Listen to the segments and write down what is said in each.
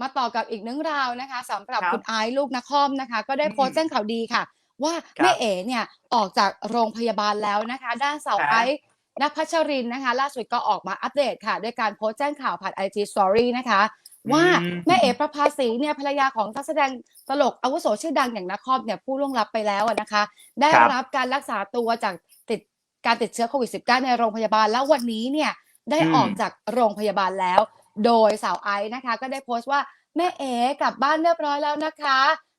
มาต่อกับอีกเรื่องราวนะคะสำหรับครับคุณไอซ์ลูกนครนะคะ ก็ได้อืมโพสต์แจ้งข่าวดีค่ะ ว่าครับแม่เอ๋เนี่ยออกจากโรงพยาบาลแล้วนะคะ ด้านสาวครับไอซ์นภัชรินนะคะ ล่าสุดก็ออกมาอัปเดตค่ะ ด้วยการโพสต์แจ้งข่าวผ่าน IG Story นะคะ ว่าอืมแม่เอ๋ประภาสีเนี่ยภรรยาของนักแสดงตลกอาวุโสชื่อดังอย่างนครเนี่ยผู้ล่วงลับไปแล้วอะนะคะ ได้ครับรับการรักษาตัวจากติดการติดเชื้อโควิด -19 ในโรงพยาบาลแล้ววันนี้เนี่ยได้อืมออกจากโรงพยาบาลแล้ว โดยสาวไอซ์นะคะ ก็ได้โพสต์ว่าแม่เอ๋กลับบ้านเรียบร้อยแล้วนะคะ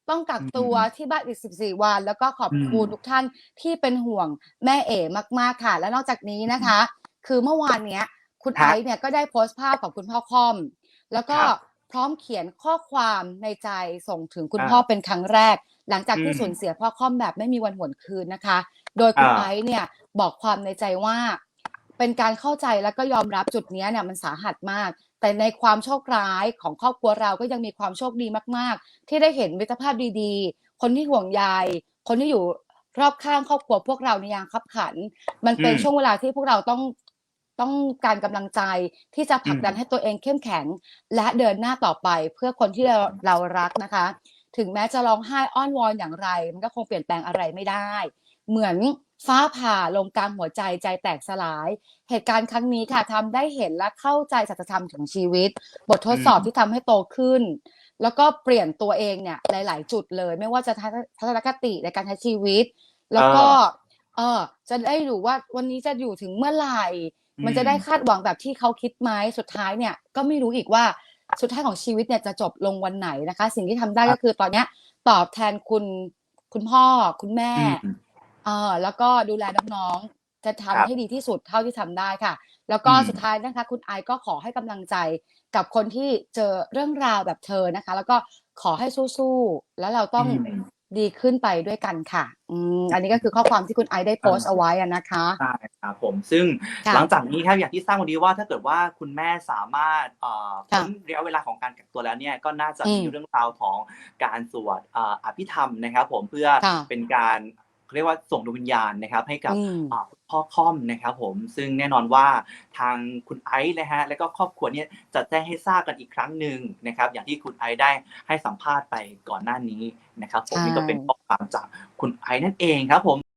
ต้องกักตัวที่บ้านอีก 14 วัน แล้วก็ขอบคุณอืมทุกท่านที่เป็นห่วงแม่เอ๋มากๆค่ะ และนอกจากนี้นะคะ คือเมื่อวานเนี้ย คุณครัไอบซ์เนี่ยก็ได้โพสต์ภาพของคุณพ่อคอม แล้วก็ครับพร้อมเขียนข้อความในใจส่งถึงคุณอ่าพ่อเป็นครั้งแรก หลังจากที่อืมสูญเสียพ่อคอมแบบไม่มีวันหวนคืนนะคะ โดยคุณอ่าไอซ์เนี่ยบอกความในใจว่า เป็นการเข้าใจแล้วก็ยอมรับจุดเนี้ยเนี่ยมันสาหัสมาก แต่ในความโชคร้ายของครอบครัวเราก็ยังมีความโชคดีมาก ๆ ที่ได้เห็นมิตรภาพดีๆ คนที่ห่วงใยคนที่อยู่รอบข้างครอบครัวพวกเราในยามขับขัน มันเป็นอืมช่วงเวลาที่พวกเราต้องต้องการกำลังใจที่จะผลักดันอืมให้ตัวเองเข้มแข็ง และเดินหน้าต่อไปเพื่อคนที่เราเรารักนะคะ ถึงแม้จะร้องไห้อ้อนวอนอย่างไร มันก็คงเปลี่ยนแปลงอะไรไม่ได้ เหมือน ฟ้าผ่าลงกลางหัวใจใจแตกสลาย เหตุการณ์ครั้งนี้ค่ะทำได้เห็นและเข้าใจสัจธรรมถึงชีวิต บททดสอบอืมที่ทำให้โตขึ้น แล้วก็เปลี่ยนตัวเองเนี่ยหลาย ๆ จุดเลย ไม่ว่าจะทัศทัศนคติในการใช้ชีวิต แล้วก็ เออจะได้รู้ว่าวันนี้จะอยู่ถึงเมื่อไหร่ มันจะได้คาดหวังแบบที่เขาคิดไหมสุดท้ายเนี่ย ก็ไม่รู้อีกว่าสุดท้ายของชีวิตเนี่ยจะจบลงวันไหนนะคะ สิ่งที่ทำได้ครับก็คือตอนเนี้ยตอบแทนคุณคุณพ่อคุณแม่อืม เออแล้วก็ดูแลน้องๆจะทำครับให้ดีที่สุดเท่าที่ทำได้ค่ะ แล้วก็อืมสุดท้ายนะคะ คุณไอซ์ก็ขอให้กำลังใจกับคนที่เจอเรื่องราวแบบเธอนะคะ แล้วก็ขอให้สู้ๆแล้วเราต้องอืมดีขึ้นไปด้วยกันค่ะ อืม อันนี้ก็คือข้อความที่คุณไอซ์ได้โพสต์เอาไว้อะนะคะ ใช่ครับผม ซึ่งค่ะหลังจากนี้ครับอย่างที่ทราบวันนี้ว่าถ้าเกิดว่าคุณแม่สามารถเอ่อค่ะพ้นระยะเวลาของการกักตัวแล้วเนี่ย ก็น่าจะอืมมีเรื่องราวของการสวดเอ่ออภิธรรมนะครับ ผม เพื่อค่ะเป็นการ เรียกว่าส่งดวงวิญญาณนะครับ ให้กับอืม อ่าคุณพ่อค่อมนะครับผมซึ่งแน่นอนว่าทางคุณไอซ์นะฮะและก็ครอบครัวเนี่ยจะแจ้งให้ทราบกันอีกครั้งหนึ่งนะครับ อย่างที่คุณไอซ์ได้ให้สัมภาษณ์ไปก่อนหน้านี้นะครับ ผมใช่ นี่ก็เป็นข้อความจากคุณไอซ์นั่นเองครับผม